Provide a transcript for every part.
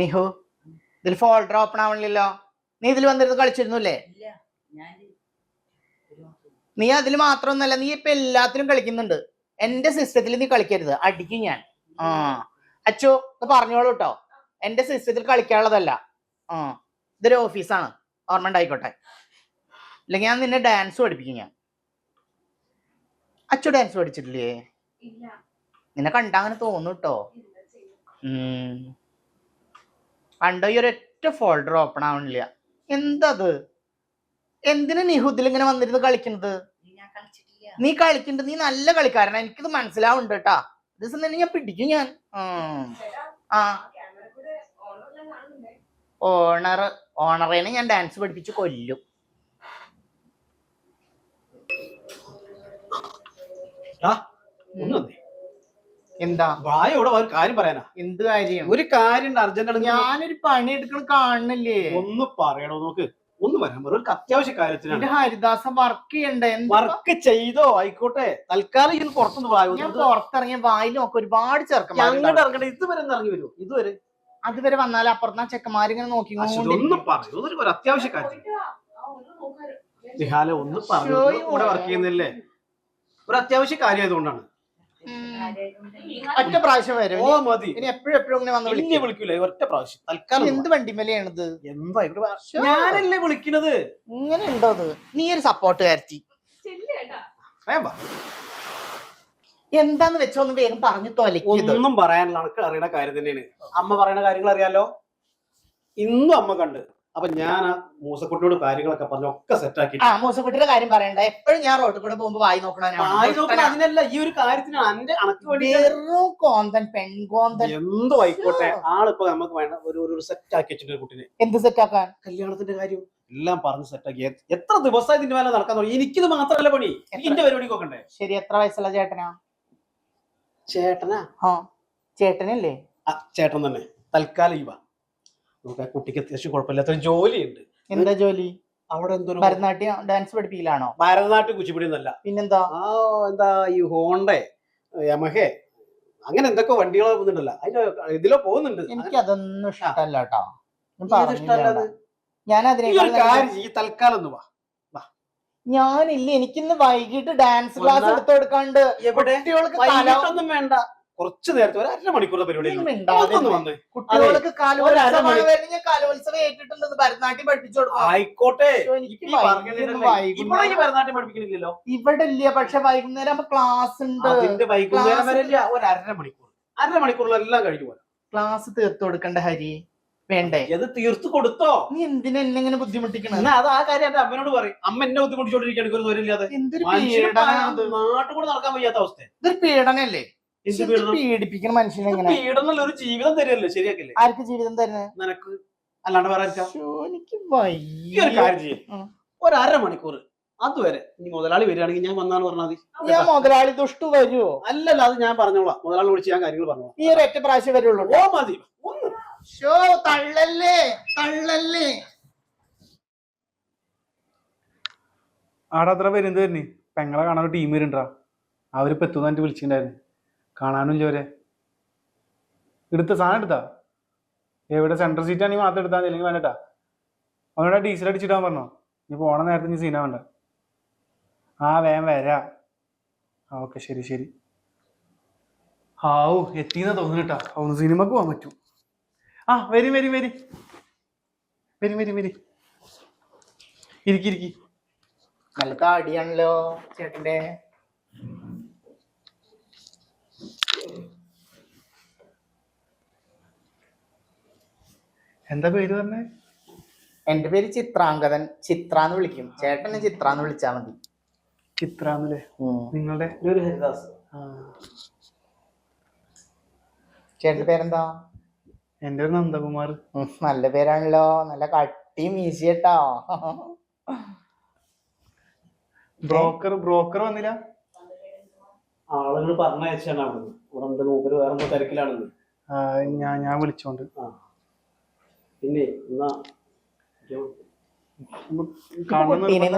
നിഹു ഇതിൽ folder open ആവണില്ലല്ലോ. നീ ഇതിൽ വന്നിരുന്ന് കളിച്ചിരുന്നുല്ലേ? നീ അതിൽ മാത്രമൊന്നുമല്ല നീ ഇപ്പൊ എല്ലാത്തിലും കളിക്കുന്നുണ്ട്. എന്റെ സിസ്റ്റത്തിൽ നീ കളിക്കരുത് അടിക്കും ഞാൻ. ആ അച്ചു ഇത് പറഞ്ഞോളൂ കേട്ടോ എന്റെ സിസ്റ്റത്തിൽ കളിക്കാനുള്ളതല്ല. ആ ഇതൊരു ഓഫീസാണ് ഓർമ്മ ഉണ്ടായിക്കോട്ടെ. അല്ലെങ്കിൽ ഞാൻ നിന്നെ ഡാൻസ് പഠിപ്പിക്കും ഞാൻ. അച്ചു ഡാൻസ് പഠിച്ചിട്ടില്ലേ? നിന്നെ കണ്ടാ അങ്ങനെ തോന്നു കേട്ടോ ഉം. കണ്ടോ ഈ ഒരൊറ്റ ഫോൾഡർ ഓപ്പൺ ആവണില്ല. എന്തത്? എന്തിനാ നിഹുദിൽ ഇങ്ങനെ വന്നിരുന്ന് കളിക്കുന്നത്? ഞാൻ കളിച്ചിട്ടില്ല. നീ കളിക്കുന്നുണ്ട് നീ നല്ല കളിക്കാരനാ. എനിക്കിത് മനസ്സിലാവുന്നുണ്ട് കേട്ടാ ദിവസം തന്നെ ഞാൻ പിടിക്കും ഞാൻ. ആ. ഓണർ ഓണറേനെ ഞാൻ ഡാൻസ് പഠിപ്പിച്ച് കൊല്ലും. ഒന്ന്. എന്താ? വായ ഇവിടെ ഒരു കാര്യം പറയാനാ. എന്ത് കാര്യം? ഒരു കാര്യം അർജന്റ് ഞാനൊരു പണി എടുക്കണ കാണുന്നില്ലേ? ഒന്ന് പറയണോ നോക്ക്. ഒന്ന് പറയാൻ പറ. ഒരു അത്യാവശ്യ കാര്യത്തിനാണ്. എന്റെ ഹരിദാസ വർക്ക് ചെയ്യണ്ടേ? വർക്ക് ചെയ്തോ? ആയിക്കോട്ടെ. തൽക്കാലം ഇതിന് പുറത്തുനിന്ന് ഞാൻ വായ പുറത്തിറങ്ങിയ വായിൽ നോക്കി. ഒരുപാട് ഞങ്ങളുടെ അങ്ങോട്ട് ഇറങ്ങണ്ട ഇതുവരെ ഇറങ്ങി വരുമോ ഇതുവരെ. അതുവരെ വന്നാൽ അപ്പുറത്ത് ചെക്കന്മാർ ഇങ്ങനെ നോക്കി ഒന്ന് പറയൂ. ഒരു അത്യാവശ്യ കാര്യം. നിഹാല ഒന്ന് പറഞ്ഞു. ഇവിടെ വർക്ക് ചെയ്യുന്നില്ലേ? ഒരു അത്യാവശ്യ കാര്യം ആയതുകൊണ്ടാണ് ഒറ്റ പ്രാവശ്യം വരും. ഓ മതി. ഇനി എപ്പോഴും എപ്പോഴും ഇങ്ങനെ വന്ന് ഇനി വിളിക്കും. വിളിക്കൂലേ? ഒറ്റ പ്രാവശ്യം. തൽക്കാലം എന്ത് വണ്ടിമേലെയാണിത്? എന്താ ഇവിടെ. ഞാനല്ലേ വിളിക്കണത്? ഇങ്ങനെ ഉണ്ടോ അത് നീ ഒരു സപ്പോർട്ട് കാര്യത്തി വേണ്ട എന്താന്ന് വെച്ചോന്ന് വേഗം പറഞ്ഞു തൊലക്കിയത് ഒന്നും പറയാനില്ല അറിയണ കാര്യം തന്നെയാണ്. അമ്മ പറയണ കാര്യങ്ങൾ അറിയാലോ? ഇന്നും അമ്മ കണ്ട്. അപ്പൊ ഞാൻ മൂസക്കുട്ടിയോട് കാര്യങ്ങളൊക്കെ പറഞ്ഞു ഒക്കെ സെറ്റാക്കി ആ മൂസക്കുട്ടിയുടെ കാര്യം പറയണ്ട? എപ്പോഴും ഞാൻ റോഡിൽ കൂടെ പോകുമ്പോ വായി ആയി നോക്കണം നോക്കണ അതിനല്ല ഈ ഒരു കാര്യത്തിന് അന്റെ അണക്ക് വേണ്ടി വെറും കോന്തൻ പെൺകോന്തൻ. എന്തോ ആയിക്കോട്ടെ ആളിപ്പോ നമുക്ക് വേണ്ട ഒരു ഒരു സെറ്റ് ആക്കി വെച്ചിട്ട് കുട്ടിനെ. എന്ത് സെറ്റാക്കാൻ കല്യാണത്തിന്റെ കാര്യം എല്ലാം പറഞ്ഞ് സെറ്റാക്കി എത്ര ദിവസമായി ഇതിന്റെ മേലെ നടക്കാൻ തുടങ്ങി? എനിക്കിത് മാത്രമല്ല പണി. എന്റെ പരിപാടി നോക്കണ്ടേ? ശരി എത്ര വയസ്സുള്ള ചേട്ടനാ? ചേട്ടനാ? ആ ചേട്ടനല്ലേ? ചേട്ടൻ തന്നെ. തൽക്കാലം ഇവ. നമുക്ക് ആ കുട്ടിക്ക് അത്യാവശ്യം കുഴപ്പമില്ലാത്ത ഒരു ജോലിയുണ്ട്. എന്താ ജോലി? അവിടെ എന്തോ ഭരതനാട്യം ഡാൻസ് പഠിപ്പിക്കലാണോ? ഭരതനാട്യം കുച്ചിപ്പിടി എന്നല്ല. പിന്നെന്താ? ആ എന്താ ഈ ഹോണ്ടേ യമഹേ അങ്ങനെ എന്തൊക്കെ വണ്ടികൾ പോകുന്നുണ്ടല്ലോ. അതിന്റെ ഇതിലോ പോകുന്നുണ്ട്. എനിക്ക് അതൊന്നും ഇഷ്ടമല്ല കേട്ടോ. ഞാൻ. തൽക്കാലം വാ. ഞാനില്ല എനിക്കിന്ന് വൈകിട്ട് ഡാൻസ് ക്ലാസ് എടുത്തു കൊടുക്കാണ്ട് എവിടെ? കുട്ടികൾക്ക് വേണ്ട. കുറച്ച് നേരത്തെ ഒരു അര മണിക്കൂർ പരിപാടി ആയിക്കോട്ടെ. ഭരതനാട്യം പഠിപ്പിക്കുന്നില്ലല്ലോ ഇവിടെ ഇല്ല പക്ഷെ വൈകുന്നേരം ആകുമ്പോ ക്ലാസ് ഉണ്ട്. അതിന്റെ വൈകുന്നേരം വരെ ഇല്ല ഒരു അരമണിക്കൂർ അരമണിക്കൂറിലെല്ലാം അര മണിക്കൂറിലെല്ലാം കഴിഞ്ഞു പോലെ ക്ലാസ് തീർത്തു കൊടുക്കണ്ട ഹരി? വേണ്ടേ? അത് തീർത്തു കൊടുത്തോ? നീ എന്തിനാ എന്നെ ഇങ്ങനെ ബുദ്ധിമുട്ടിക്കണത് എന്നാ അത് ആ കാര്യം എന്റെ അമ്മനോട് പറയും. അമ്മ എന്നെ ബുദ്ധിമുട്ടിച്ചോണ്ടിരിക്കുകയാണ് ഒരു ദൂരമില്ലാതെ നാട്ടിൽ നടക്കാൻ വയ്യാത്ത അവസ്ഥ ഇതൊരു പീഡനല്ലേ? പീഡനം? മനുഷ്യനെ എങ്ങനെ പീഡനമല്ല ഒരു ജീവിതം തരുമല്ലോ ശരിയാക്കില്ലേ ആർക്ക് ജീവിതം തരുന്നത് നിനക്ക്. അല്ലാണ്ട് വേറെ എനിക്ക് ഈ ഒരു കാര്യം ചെയ്യും. ഒരു അര മണിക്കൂർ അതുവരെ ഇനി മുതലാളി വരികയാണെങ്കിൽ ഞാൻ വന്നാണ് പറഞ്ഞാൽ മതി ഞാൻ മുതലാളി ദുഷ്ടു വരുമോ അല്ലല്ല അത് ഞാൻ പറഞ്ഞോളാം. മുതലാളി വിളിച്ച് ഞാൻ കാര്യങ്ങൾ പറഞ്ഞോളാം. ഈ ഒരു ഒറ്റ പ്രാവശ്യം വരുള്ളൂ. ഓ മതി. ഷോ തള്ളല്ലേ തള്ളല്ലേ. ആടെ അത്ര വരുന്നത് തന്നെ പെങ്ങളെ കാണാൻ ഒരു ടീം വരുന്നുണ്ടാ? അവരിപ്പോ എത്തുന്ന വിളിച്ചിട്ടുണ്ടായിരുന്നു. കാണാനും ചോരെ എടുത്ത സാധനം എടുത്താ? എവിടെ സെൻട്രൽ സീറ്റ് ആണെങ്കിൽ മാത്രം എടുത്താൽ അല്ലെങ്കിൽ വേണ്ടട്ടാ അവനോട് ഡീസൽ അടിച്ചിട്ടാൻ പറഞ്ഞോ നീ പോണ നേരത്തെ നീ സീന വേണ്ട ആ വേഗം വരാ. ആ ഓക്കെ ശരി ശരി. ആവു എത്തിന്നാ തോന്നുന്നുട്ടാ ഒന്ന് സിനിമക്ക് പോകാൻ പറ്റും. ആ വരും വരും വരി. വരും വരും വരി. ഇരിക്കി ഇരിക്കി. നല്ല താടിയാണല്ലോ ചേട്ടന്റെ എന്താ പേര് പറഞ്ഞേ? എന്റെ പേര് ചിത്രാംഗതൻ ചിത്ര എന്ന് വിളിക്കും. ചേട്ടനെ ചിത്ര എന്ന് വിളിച്ചാ മതി. ചിത്രാന്നല്ലേ നിങ്ങളുടെ? ഒരു ഹരിദാസ്. ചേട്ടന്റെ പേരെന്താ? എന്റെ പേര് നന്ദകുമാർ. നല്ല പേരാണല്ലോ. നല്ല കട്ടി മീശിയട്ടോ ബ്രോക്കർ ബ്രോക്കർ വന്നില്ല? ആളുകൾ പറഞ്ഞയച്ചാണ് അവിടെ ഇവിടെ ഉണ്ട് മൂപ്പര് വേറെ എന്തോ തിരക്കിലാണെന്ന് ആ, ഞാൻ ഞാൻ വിളിച്ചോണ്ട്. പിന്നെ എന്നാ?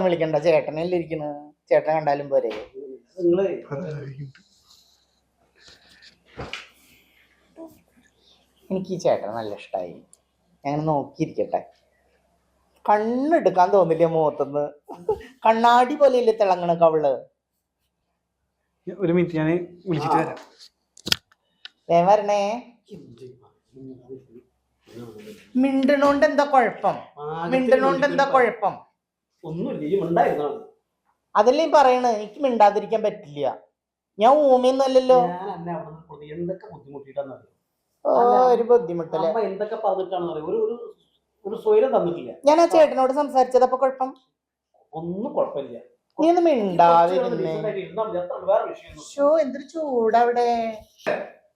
വിളിക്കണ്ട. ചേട്ടനല്ലേ ഇരിക്കണ് ചേട്ടനെ കണ്ടാലും പോരെ. നിങ്ങൾ എനിക്ക് ഈ ചേട്ടനെ നല്ല ഇഷ്ടമായി ഞാൻ നോക്കിയിരിക്കട്ടെ. കണ്ണെടുക്കാൻ തോന്നില്ല മുഖത്തുനിന്ന്? കണ്ണാടി പോലെയല്ലേ തിളങ്ങണ കവൾ? ഒരു മിനിറ്റ് ഞാൻ വിളിച്ചിട്ട് വരാം. വരണേ. മിണ്ടണോണ്ട് എന്താ കുഴപ്പം? മിണ്ടണോണ്ട് എന്താ കുഴപ്പം? ഒന്നുമില്ല. അതല്ലേ ഈ പറയണ എനിക്ക് മിണ്ടാതിരിക്കാൻ പറ്റില്ല. ഞാൻ ഊമിയൊന്നുമല്ലല്ലോ. എന്തൊക്കെ ഒരു ബുദ്ധിമുട്ടല്ലേ. എന്തൊക്കെ പറഞ്ഞിട്ടാണെന്ന് ഒരു ഒരു തന്നിട്ടില്ല. ഞാൻ ആ ചേട്ടനോട് സംസാരിച്ചത് അപ്പൊ കുഴപ്പം? ഒന്നും കുഴപ്പമില്ല. നീ ഒന്ന് മിണ്ടാതിരുന്നേ. ഷോ എന്തൊരു ചൂടവിടെ.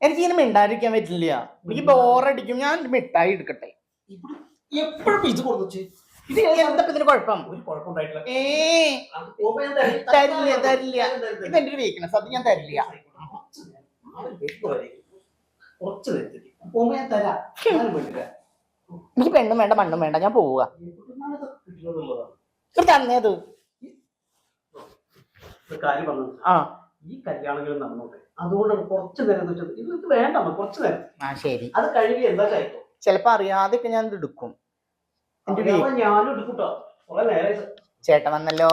എനിക്ക് ഇങ്ങനെ മിണ്ടാതിരിക്കാൻ പറ്റില്ല. എനിക്ക് ബോറടിക്കും. ഞാൻ മിഠായി എടുക്കട്ടെ. എപ്പോഴും ഇത് കൊടുത്തു ഇത് എന്താ ഇതിന് കുഴപ്പം? ഏ. തരില്ല. തരില്ല ഇതെന്റെ ഒരു വീക്ക്നെസ് അത് ഞാൻ തരില്ല. എനിക്ക് പെണ്ണും വേണ്ട മണ്ണും വേണ്ട. ഞാൻ പോവുക. തന്നേത് ഒരു കാര്യം പറഞ്ഞു. ആ. ഈ കല്യാണങ്ങൾ നടന്നോട്ടെ. അതുകൊണ്ടാണ് കുറച്ച് നേരം എന്ന് വെച്ചത് ഇത് ഇത് വേണ്ട കുറച്ച് നേരം. ആ ശരി. അത് കഴുകി എന്താ കഴിക്കും ചിലപ്പോ അറിയാതെയൊക്കെ ഞാൻ ഇത് എടുക്കും. എന്റെ ഞാനും എടുക്കൂട്ടോ കുറെ നേരം ചേട്ടൻ വന്നല്ലോ.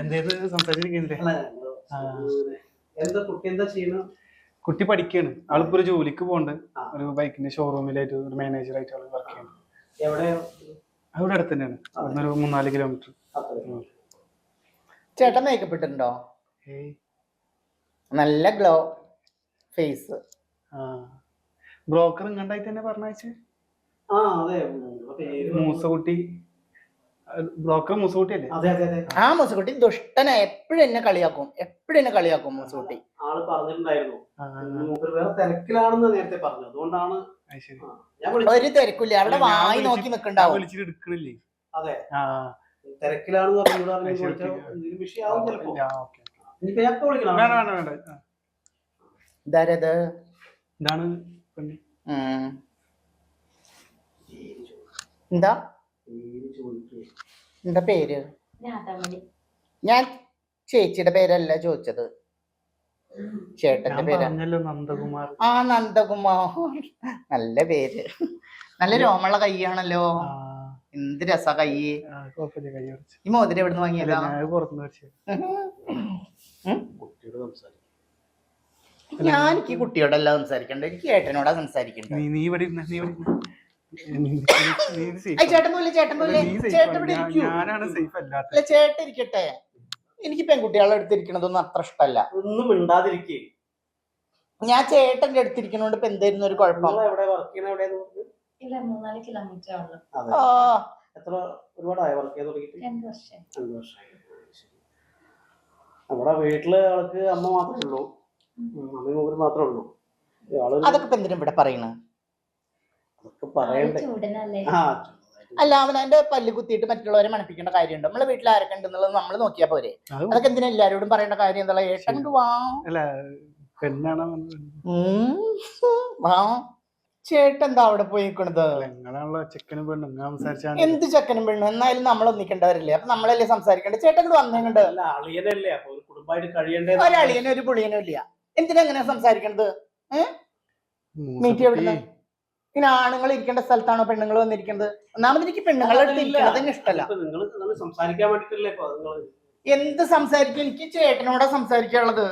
എന്തേത് സംസാരിച്ചിരിക്കുന്നില്ലേ? എന്താ കുട്ടി എന്താ ചെയ്യുന്നത് കുട്ടി പഠിക്കാണ്. അവളിപ്പോ ഒരു ജോലിക്ക് പോണ്ട് ഒരു ബൈക്കിന്റെ ഷോറൂമിലായിട്ട് ഒരു മാനേജർ ആയിട്ട് ആൾ വർക്ക് ചെയ്യണം. എവിടെ അവിടെ അടുത്ത് തന്നെയാണ്. ഒരു മൂന്നാൽ കിലോമീറ്റർ. ചേട്ടൻ മേക്കപ്പ് ഇട്ടിട്ടുണ്ടോ? നല്ല ഗ്ലോ ഫേസ് ആ. ബ്രോക്കർ ഇങ്ങണ്ടായി തന്നെ പറഞ്ഞയച്ച് ആ അതെ. പേര് പറഞ്ഞു. മൂസക്കുട്ടി. ബ്രോക്കർ മൂസകുട്ടി അല്ലേ അതെ അതെ അതെ. ആ മൂസകുട്ടി ദുഷ്ടനാ. എപ്പോഴും എന്നെ കളിയാക്കും. എപ്പോഴും എന്നെ കളിയാക്കും മൂസകുട്ടി ആൾ പറഞ്ഞിട്ടുണ്ടായിരുന്നു. വേറെ തിരക്കിലാണെന്ന് നേരത്തെ പറഞ്ഞു അതുകൊണ്ടാണ് അത് ഞാൻ വിളിച്ചു ഒരു തിരക്കില്ല. അവിടെ വായി നോക്കി നിക്കണ്ടാവും. വിളിച്ചിട്ട് എടുക്കണില്ലേ? അതെ. ആ. തിരക്കിലാണെന്ന് പറഞ്ഞു. എന്തെങ്കിലും വിഷയമാവും ചിലപ്പോ. ഇനിയിപ്പോ ഞാൻ വിളിക്കണം? വേണ്ട വേണ്ട വേണ്ട. ആ, ഇതാരത് ഇതാണ് പെണ്ണ്. ഉം. പേര് ചോദിച്ചു. എന്താ പേര്? ചോദിച്ചു. എന്താ പേര് ഞാൻ ചേച്ചിയുടെ പേരല്ല ചോദിച്ചത്. ചേട്ടന്റെ പേര്. പറഞ്ഞല്ലോ നന്ദകുമാർ. ആ നന്ദകുമാർ. നല്ല പേര്. നല്ല രോമുള്ള കൈയാണല്ലോ. എന്ത് രസ കൈ ആ, കുഴപ്പമില്ല കൈ കുറച്ച് ഈ മോതിരം എവിടുന്ന് വാങ്ങിയതാ? ഞാൻ എനിക്ക് കുട്ടിയോടല്ല സംസാരിക്കണ്ട എനിക്ക് ഏട്ടനോടാ സംസാരിക്കണ്ട. ചേട്ടൻ പോലെ ചേട്ടൻ പോലെ ചേട്ടൻ. ഇവിടെ ഇരിക്കൂ. ഇരിക്കട്ടെ. എനിക്ക് പെൺകുട്ടികളെ അടുത്തിരിക്കണതൊന്നും അത്ര ഇഷ്ടല്ല ഒന്നും മിണ്ടാതിരിക്കേ. ഞാൻ ചേട്ടന്റെ അടുത്തിരിക്കണോണ്ട് ഇപ്പൊ എന്തായിരുന്നു ഒരു കുഴപ്പം? ഇല്ല മൂന്നാൽ കിലോമീറ്റർ ഉള്ളു. അതെ. ആ. എത്ര ഒരുപാടായി വർക്ക് ചെയ്ത് തുടങ്ങിയിട്ട്? രണ്ടു വർഷം രണ്ട് വർഷമായി. ശരി. നമ്മുടെ വീട്ടിൽ അവൾക്ക് അമ്മ മാത്രമേ ഉള്ളൂ. ഉം, അമ്മയും മൂപ്പര് മാത്രമേ ഉള്ളൂ. ആൾ അതൊക്കെ ഇപ്പൊ എന്തിനാ ഇവിടെ പറയണ? അതൊക്കെ പറയണ്ടേ. ചൂടനല്ലേ? ആ അല്ല അവനവന്റെ പല്ല് കുത്തിയിട്ട് മറ്റുള്ളവരെ മണപ്പിക്കേണ്ട കാര്യമുണ്ട്? നമ്മളെ വീട്ടിൽ ആരൊക്കെ ഉണ്ടെന്നുള്ളത് നമ്മൾ നോക്കിയാ പോരെ. അത് അതൊക്കെ എന്തിനാ എല്ലാരോടും പറയേണ്ട കാര്യം എന്താ ഏട്ടൻ വാ അല്ല പെണ്ണാണോ? ഉം. വാ. ചേട്ടൻ എന്താ അവിടെ പോയി നിങ്ങളാണല്ലോ ചെക്കനും പെണ്ണും. നിങ്ങൾ സംസാരിച്ചാൽ എന്ത് ചെക്കനും പെണ്ണും? എന്നായാലും നമ്മൾ ഒന്നിക്കേണ്ടവരല്ലേ? അപ്പൊ നമ്മളല്ലേ സംസാരിക്കണ്ടേ? ചേട്ടൻ അളിയനല്ലേ അപ്പൊ ഒരു കുടുംബമായിട്ട് കഴിയണ്ടേ ഒരളിയനും ഒരു പുളിയനും ഇല്ല. എന്തിനാ സംസാരിക്കണത്? മീറ്റ് എവിടെ പിന്നെ ആണുങ്ങൾ ഇരിക്കേണ്ട സ്ഥലത്താണോ പെണ്ണുങ്ങൾ വന്നിരിക്കുന്നത്? ഒന്നാമത് എനിക്ക് ഇരിക്കണത് തന്നെ ഇഷ്ടമല്ല സംസാരിക്കാൻ വേണ്ടിട്ടല്ലേ എന്ത് സംസാരിക്കും? എനിക്ക് ചേട്ടനോടാ സംസാരിക്കാനുള്ളത്.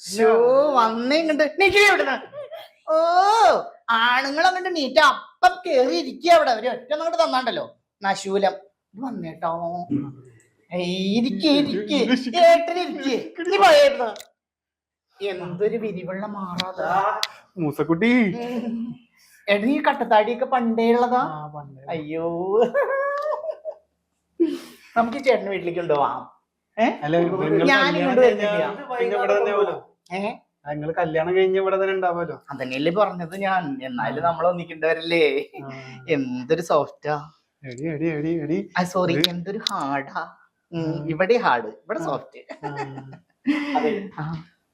ഷോ വന്നിങ്ങണ്ട് നീക്കി എവിടുന്ന് ഓ ആണുങ്ങൾ അങ്ങോട്ട് നീറ്റ. അപ്പം കേറി ഇരിക്കുക അവിടെ. അവർ ഒറ്റ അങ്ങോട്ട് തന്നാണ്ടല്ലോ. നശൂലം വന്നേട്ടോ. ഇരിക്കേ ഇരിക്കെ. ഏട്ടനിരിക്കെ നീ എന്തൊരു വിരിവെള്ള മാറാതെ. മൂസക്കുട്ടി. എടാ നീ കട്ടത്താടിയൊക്കെ പണ്ടേ ഉള്ളതാ അയ്യോ. നമുക്ക് ചേട്ടന് വീട്ടിലേക്ക് കൊണ്ടുപോവാം ഏഹ് ഞാൻ ഇങ്ങോട്ട് വരുന്നില്ല. ഏഹ് നിങ്ങൾ കല്യാണം കഴിഞ്ഞ ഇവിടെ തന്നെ ഉണ്ടാവുമല്ലോ. അതന്നെയല്ലേ പറഞ്ഞത് ഞാൻ. എന്നാലും നമ്മൾ ഒന്നിക്കണ്ടവരല്ലേ. എന്തൊരു സോഫ്റ്റാ എടി എടി എടി എടി. സോറി എന്തൊരു ഹാർഡാ ഇവിടെ ഹാർഡ് ഇവിടെ സോഫ്റ്റ്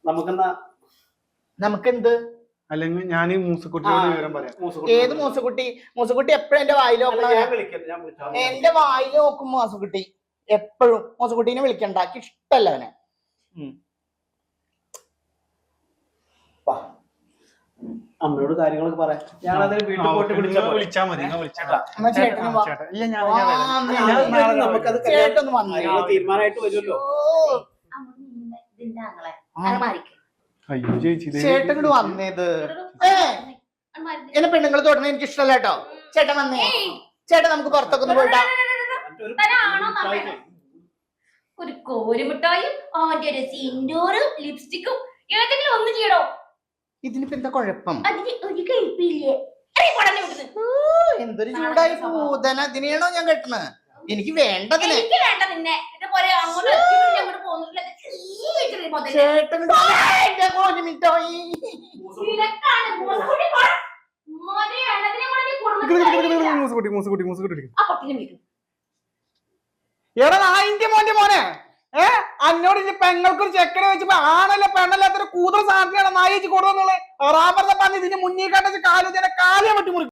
നമുക്കെന്നാ നമുക്കെന്ത്? അല്ലെങ്കിൽ ഞാൻ മൂസക്കുട്ടിയോട് വിവരം പറയാം. മൂസുകുട്ടി. ഏത് മൂസക്കുട്ടി? മൂസക്കുട്ടി എപ്പോഴും എന്റെ വായിൽ നോക്കണ ഞാൻ വിളിക്കാം ഞാൻ വിളിക്കാം എന്റെ വായിൽ നോക്കും മൂസക്കുട്ടി. എപ്പോഴും. മൂസക്കുട്ടീനെ വിളിക്കണ്ട. ഇഷ്ടല്ല അവനെ. വാ. അമ്മയോട് കാര്യങ്ങളൊക്കെ പറയാം. ഞാനതിന് വീട്ടിൽ പോയിട്ട് മതി നമുക്കത്. ചേട്ടൻ തീരുമാനമായിട്ട് വരുമല്ലോ. അയ്യോ ചേച്ചി ഇങ്ങോട്ട് വന്നേത് എന്നെ പെണ്ണുങ്ങൾ തൊടുന്നത് എനിക്ക് ഇഷ്ടമല്ല കേട്ടോ. ചേട്ടൻ വന്നേ. ചേട്ടൻ നമുക്ക് പുറത്തൊക്കെ ഒന്ന് പോയിട്ടാ? ഒരു കോരുമിഠായും ആദ്യം ഒരു സിൻഡോറും ലിപ്സ്റ്റിക്കും ഏതെങ്കിലും ഒന്ന് ചെയ്യടോ. ഇതിനിപ്പോ എന്താ കുഴപ്പം? എന്തൊരു ചൂടായി പൂതന. അതിനെയാണോ ഞാൻ കെട്ടണ? എനിക്ക് വേണ്ടതിനെ. മൂസുകുട്ടി എടാ നായിന്റെ മോന്റെ മോനെ. ഏ? അന്നോട് ഇനി പെങ്ങൾക്കൊരു ചെക്കനെ വെച്ചപ്പോ ആണല്ലേ പെണ്ണല്ലാത്തൊരു കൂതൽ സാധനമാണ് നായിച്ച് കൊടുക്കുന്നുള്ളത് റാമറിന്റെ പന്നി ഇതിന് മുന്നിൽ കണ്ടച്ച് കാലു കാലിയെ വെട്ടി മുറിക്കും.